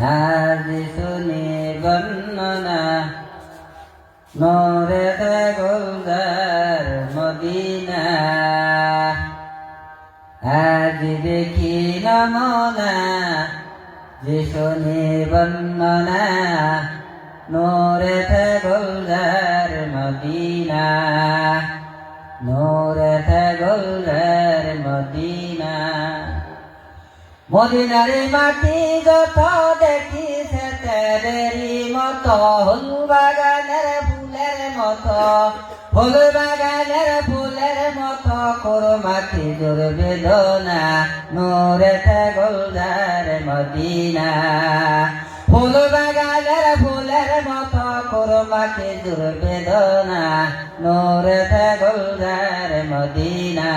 আজ শুনি বর্ণনা। নরে গোলদার মদিনা। আজ দেখি নমনা। যে শুনি বর্ণনা। নরে গোলদার মদিনা। নরে গোলদার মদিনা। মদিনারে মাটি যত দেখি সেতেরি মতো ফুল বাগানের ফুলের মতো ফুল বাগানের ফুলের মতো করো মাটি জোর বেদনা নোরে গোলদার মদিনা। ফুল বাগানের ফুলের মতো করো মাটি জোর বেদনা নোরে গোলদার মদিনা।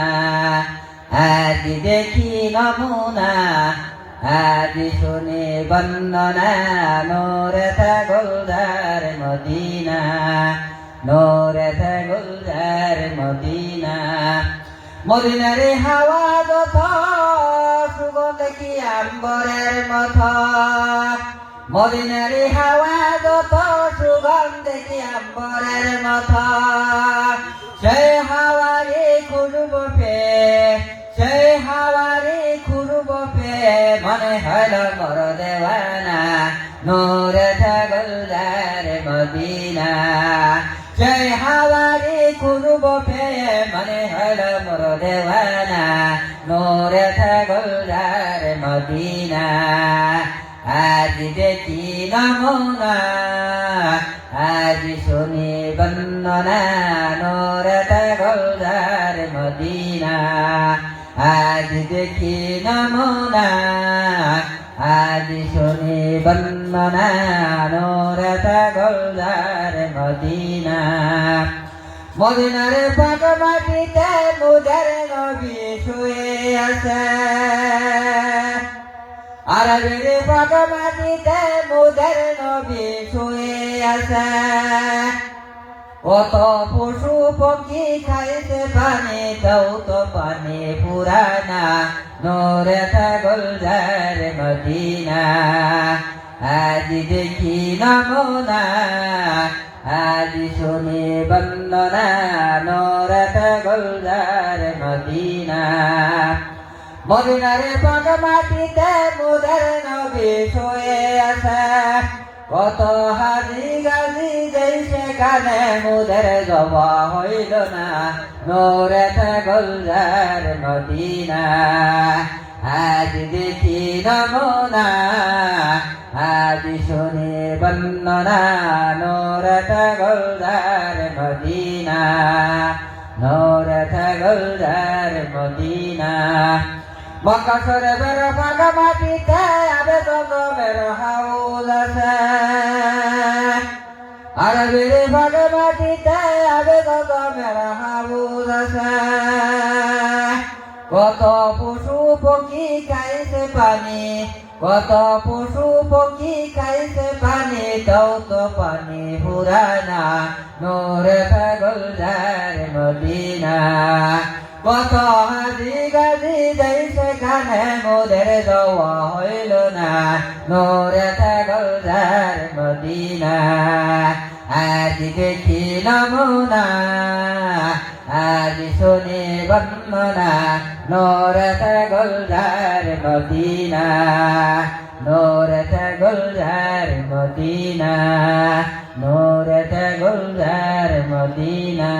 আজ দেখি নমুনা আজ শুনে বন্দনা নোরথ গোলদার মদিনা নোরথ গোলদার মদিনা। মদিনারে হাওয়া যত সুগন্ধ কি আম্বরের মত মদিনারে হাওয়া যত সুগন্ধ কি আম্বরের মত সেই হাওয়ারে মনে হল মর দেওয়ানা নোরে থাগলদার মদিনা। সেই হাওয়ারে খুলব পে মনে হল মর দেওয়ানা নোরে থাগলদার মদিনা। আজ দেখি নমুনা, আজ শুনি বন্দনা নোরত আজ দেখি নমুনা, আজ শুনি বন্দনা, নোরত গোলদার মদিনা। মদিনার পাক মাটিতে মুদের নবী শুয়ে আছে। আরবের পাক মাটিতে মুদের নবী শুয়ে আছে। কত পশু পক্ষী খাইতে পানি, তাও তো পানি পুরানা। নোরে গোলদার মদিনা। আজ দেখি নমুনা, আজ শুনি বন্দনা। নোরে গোলদার মদিনা। মদিনারে পাক মাটিতে মুদের নবী শুয়ে আছে। কত হাজি গাজি যেই সেখানে মুদের জবা হইল না, নোরে গোলদার মদিনা। আজ দেখি নমুনা, আজ শুনি বন্দনা, নোরে গোলদার মদিনা। নোরে গোলদার মদিনা। মকাসরে বের পাকা মাটিতে আছে কত পশু পক্ষী খাইছে পানি, কত পশু পক্ষী খাইছে পানি তাও তো পানি পুরানা নোরে গোলদার মদিনা। কত হাজি গাজি যাই সেখানে মোদের যাওয়া হইল না, নোরে গোলদার মদিনা। আজ দেখি নমুনা আজ শুনে বন্দনা নোরে গোলধার মদিনা নোরে গোলধার মদিনা নোরে গোলধার মদিনা